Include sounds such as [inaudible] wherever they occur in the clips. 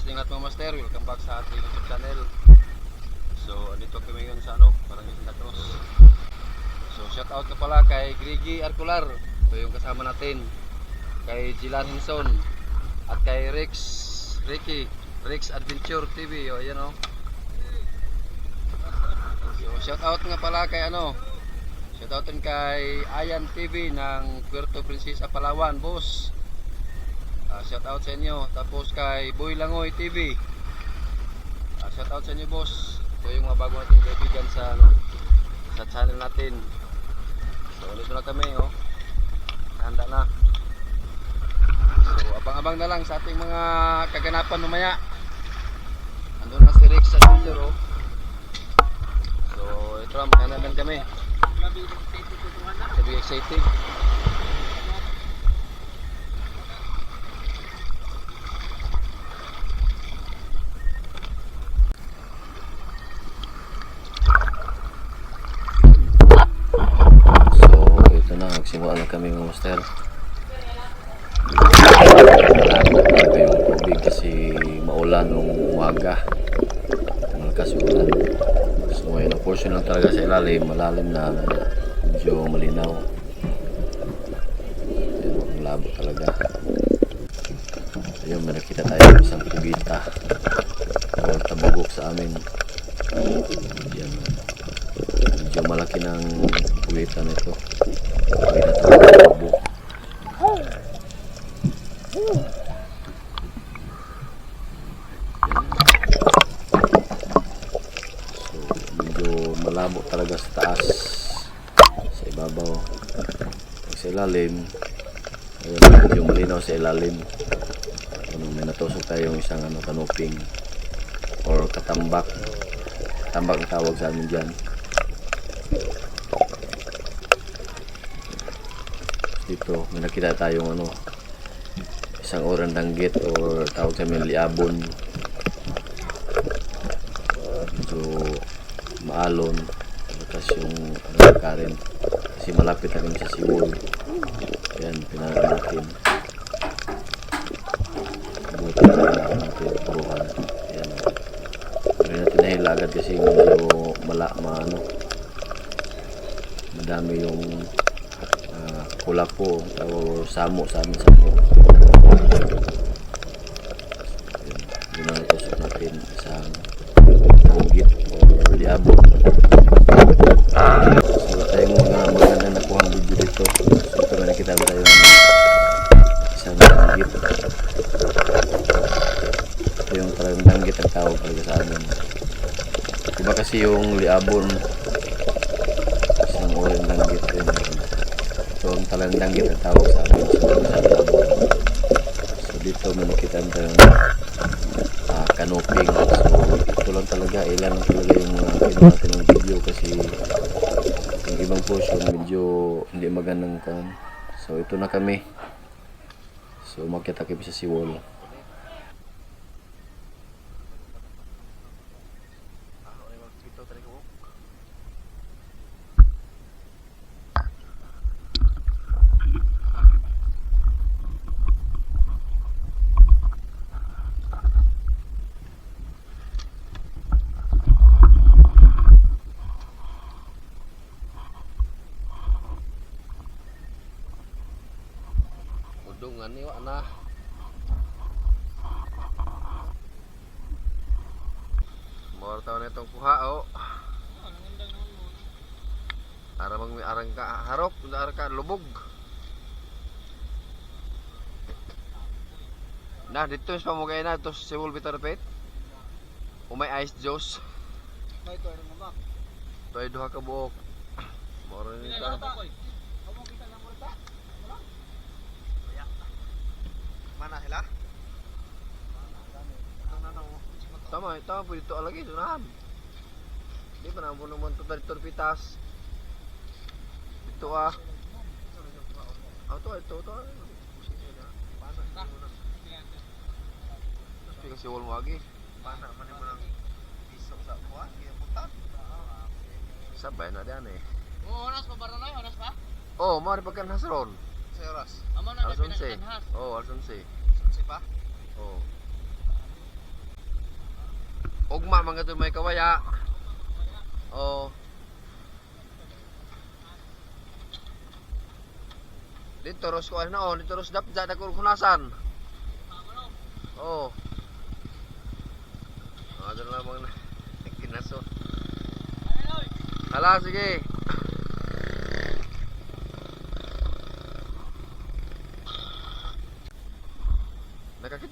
din lahat mga welcome back sa ating YouTube channel. So, andito kami ngayon sa ano, Barangay Santa Cruz. So, shout out ka pala kay Grigi Arcular. Ito yung kasama natin. Kay Jilan Hinson. At kay Rex, Ricky, Rex Adventure TV. O, yan o. So, shout out nga pala kay ano, shout out kay Ayan TV ng Puerto Princesa, Palawan, boss. Ah, shout out sa inyo. Tapos kay Boy Langoy TV. Ah, shout out sa inyo, boss. Ito yung mga bago nating kaibigan sa ano, sa channel natin. So, ulit na kami, oh. Handa na. So, abang-abang na lang sa ating mga kaganapan mamaya. Andun na si Rex sa Twitter, oh. So, ito lang, makanaban kami. Sabi excited. So, ito na, mga master. Ito yung tubig kasi maulan nung umaga. Malakas ulan. So, ngayon, ang portion lang talaga sa ilalim, malalim na, medyo malinaw. Yan, ang labo talaga. Ayun, may nakita tayo ng isang kubita. O tabugok sa amin. Yan. Medyo malaki ng kulitan nito. Kaya na ito tubo. So, medyo malabo talaga sa taas. Sa ibabaw. Sa ilalim, ayun, medyo malinaw sa ilalim. Ano, may natusok tayong isang ano, kanuping or katambak. Tambak ang tawag sa amin dyan. dito may nakita tayong ano isang orang danggit or tawag sa amin liabon. Medyo maalon. Tapos yung ano, karen kasi malapit na kami sa Siwol yan pinangan natin. Buti na natin puruhan yan. Hindi natin nahilagad kasi medyo mala, maano. Madami yung ah, kula po o samo sa amin samo. Yun. Ang itusok natin isang bugit o liabon so wala tayong mga maganda nakuha ang video dito. So ito na nakita ba tayo ng isang bugit ito yung talagang danggit ang tawag talaga sa amin. Iba kasi yung liabon isang uling danggit yun ito ang talagang danggit ang tawag sa amin. So, dito may nakita tayo ng ah, canoping so ito lang talaga ilan lang talaga yung uh, natin ng video kasi yung ibang portion medyo hindi magandang kan so ito na kami. So makita kami sa siwolo Udungan ni wa na. Mawar taon na itong kuha o. Ara mag may arang ka harop, ara ka lubog. Nah, dito sa pamugay na ito si Wolf Bitter Pet. Umay ice juice. Ito ay duha ka buok. Mawar ni Mana sila? Tama, tama po dito alagi, sunahan. Di ba na po naman ito dito pitas. Dito ah. Ah, ito, ito, ito. Tapi kasi wal mo agi. Mana man mo nang isok sa kuha, iya putat. Sabay na diyan eh. Oh, oras pa ba Ranoy? Oras pa? Oh, mari pagkan hasron. Sa oras. Amo na na Alas 11. pinagkanhas. Oh, alas 11. Pa. Oh. ugma mga to may kawaya. Oh. Dito ros ko ano, dito ros dapda na kunasan. Oh. Ah, doon lang mga [laughs] kinaso. Hala, sige.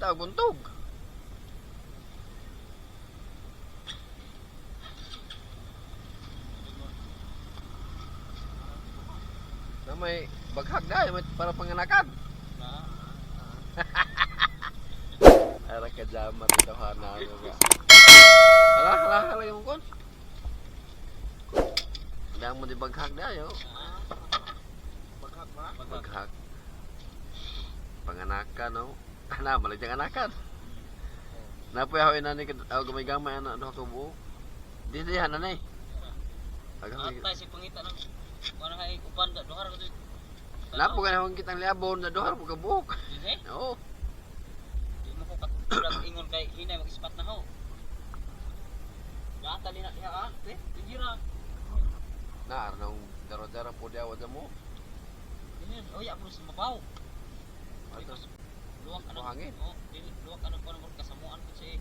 Ang buntog. Na may baghag na, may para panganakan. [laughs] Ara ka jamar ito hana ano ka. Hala, hala, hala yung kon. Dang mo di baghag na yo. Baghag ba? Baghag. Panganakan no. Ana, malag anakan. Napoy ako inani ka oh, gamay-gamay ana do ka buo. Di di ana nay. Aga Atay si pangita ng Mana kay upan da duhar ko dito. Napo ka na kitang liabon na dohar mo ka buok. Dinhe. Oo. Di mo ko katulad ingon kay hinay mag-ispat na ho. Ya tali na diha ah. Eh, dijira. Na arnong daro-daro po diawa da mo. Dinhe, oh ya puro sa mabaw. Atos Luwak ka Buhangin. Oh, dili luwak ka ng kuno kasamuan ko si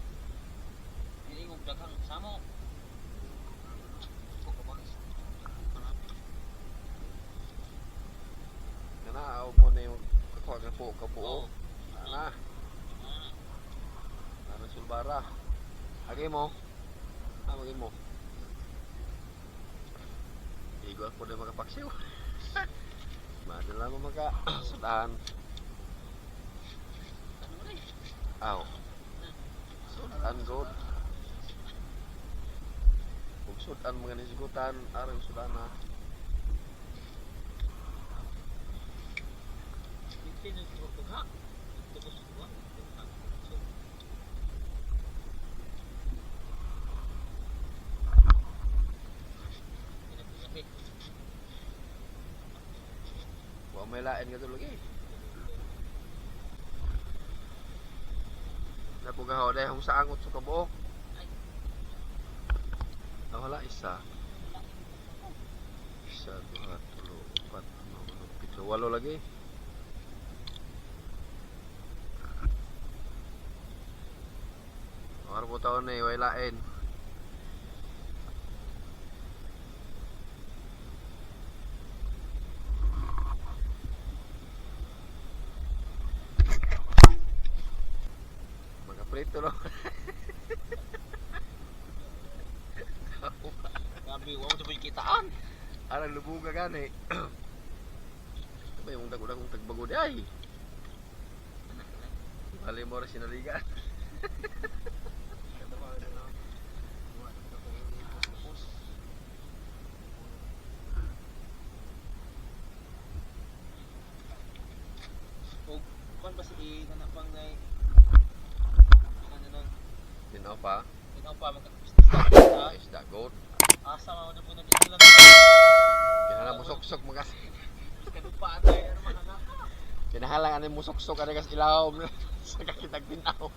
Dili mo daghang samo. Ko ka bangis. kana aw mo na yung kakuha ka po ka buo. Ana, ana sulbara. Agi mo. Ah, magin mo. Igo ako na makapaksiw. Madala mo maka sudahan. Aw. Sudan god. Kung sudan mga nisgutan, aron sudana. Wa may lain nga tulog eh. Napugahaw dahil kung sa angot sa kabuok. Ah, wala isa. Isa, dua, tulo, upat, lima, walo, pito, walo lagi. Taon na eh, Gabi, wow, ito yung kitaan. Arang lubuga gani. Ano ba yung dagudagong tagbago di ay? Bali mo rin sinaligan. [laughs] O, kung ba si anak pang ngay, ano nun, Tinaw pa. ikaw pa, magkakapista Ah, isda goat. Asa mo na po na dito lang. Kinahalang mo sok-sok mga Kadupaan tayo, mga anak. Kinahalang ano mo sok-sok ano kas ilaw [laughs] sa kakitag tinaw.